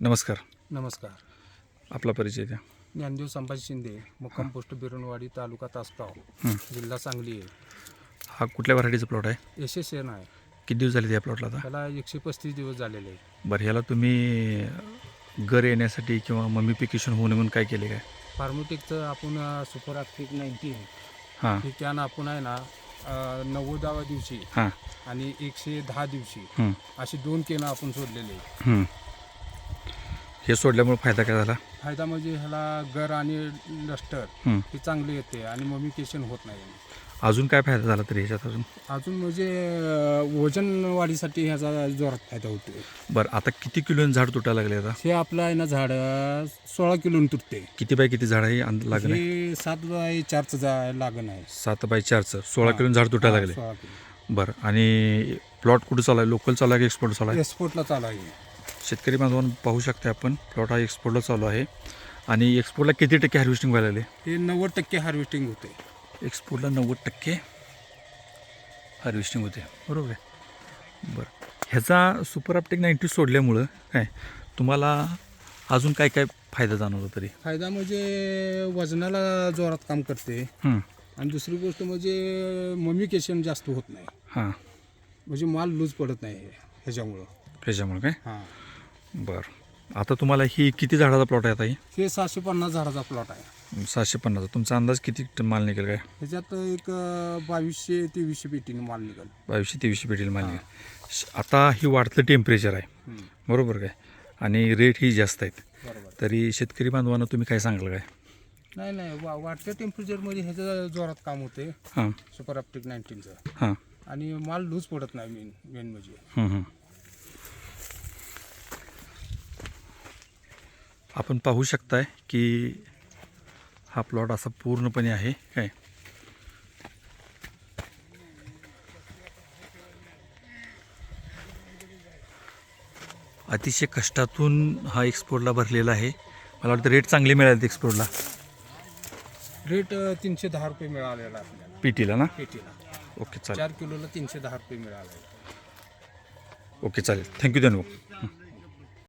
नमस्कार. नमस्कार. आपला परिचय द्या. ज्ञानदेव संभाजी शिंदे मुक्काम पोस्ट बिरणवाडी तालुका तासगाव. जिल्हा सांगली आहे हा कुठल्या व्हरायटीचा प्लॉट आहे? एस एस एन आहे किती दिवस झाले या प्लॉटला आता? त्याला एकशे पस्तीस दिवस झालेले आहे बरं ह्याला तुम्ही घर येण्यासाठी किंवा मम्मी पिकेशन होऊ नये म्हणून काय केले काय? फार्मोटेकचं आपण सुपर आर्टिक नाईन्टीन. हां. हे कॅन आपण आहे ना अ, नव्वदाव्या दिवशी हां. आणि एकशे दहा दिवशी हं, अशी दोन केनं आपण सोडलेले आहे हं. हे सोडल्यामुळे फायदा काय झाला? फायदा म्हणजे ह्याला गर आणि लस्टर हं. हे चांगले येते आणि ममिकेशन होत नाही. अजून काय फायदा झाला तरी ह्याच्यात अजून? अजून म्हणजे अ, वजन वाढीसाठी ह्याचा जोरात फायदा होतो बरं आता किती किलो झाड तुटायला लागले आता? हे आपलं आहे ना झाड सोळा किलो तुटते. किती बाय किती झाड आहे अंद- आहे हे सात बाय चारचं जा लागण आहे. सात बाय चारचं सोळा किलो झाड तुटायला लागले. सोळा किलो. बरं आणि प्लॉट कुठं चालू आहे? लोकल चालू आहे की एक्सपोर्ट चालू आहे? एक्सपोर्टला चालू आहे. शेतकरी बांधवांना पाहू शकता आपण प्लॉट हा एक्सपोर्टला चालू आहे. आणि एक्सपोर्टला किती टक्के हार्वेस्टिंग व्हायला लागले? हे नव्वद टक्के हार्वेस्टिंग होते एक्सपोर्टला नव्वद टक्के हार्वेस्टिंग होते बरोबर आहे? बरं. ह्याचा सुपर आपटेक नाईन्टी सोडल्यामुळं काय? तुम्हाला अजून काय काय फायदा जाणवतो तरी? फायदा म्हणजे वजनाला जोरात काम करते. हं, आणि दुसरी गोष्ट म्हणजे ममिकेशन जास्त होत नाही. हां. म्हणजे माल लूज पडत नाही ह्याच्यामुळं. ह्याच्यामुळं काय? हां. बरं. आता तुम्हाला ही किती झाडाचा प्लॉट आहे आता ही? हे सहाशे पन्नास झाडाचा प्लॉट आहे. सहाशे पन्नास. तुमचा अंदाज किती टन माल निघेल काय? ह्याच्यात एक अं, बावीसशे तेवीसशे पेटीने माल निघाल. बावीसशे तेवीसशे पेटील माल निघेल. श- आता ही वाढतं टेम्परेचर आहे. बरोबर काय? आणि रेट ही जास्त आहेत. बरोबर. तरी शेतकरी बांधवांना तुम्ही काय सांगाल काय? नाही नाही. वा वाढत्या टेम्परेचरमध्ये ह्याचं जोरात काम होते. हां. सुपर अपटेक नाईन्टीनचं हां. आणि माल लूज पडत नाही मेन मेन म्हणजे. हं, हं. आपण पाहू शकताय की हा प्लॉट असा पूर्णपणे आहे. काय? अतिशय कष्टातून हा एक्सपोर्टला भरलेला आहे. मला वाटतं रेट चांगले मिळाले एक्सपोर्टला रेट तीनशे दहा रुपये मिळालेला आपल्याला पी टीला ना? पेटीला ओके चालेल. चार किलोला तीनशे दहा रुपये मिळाले. ओके चालेल. थँक्यू धन्यवाद.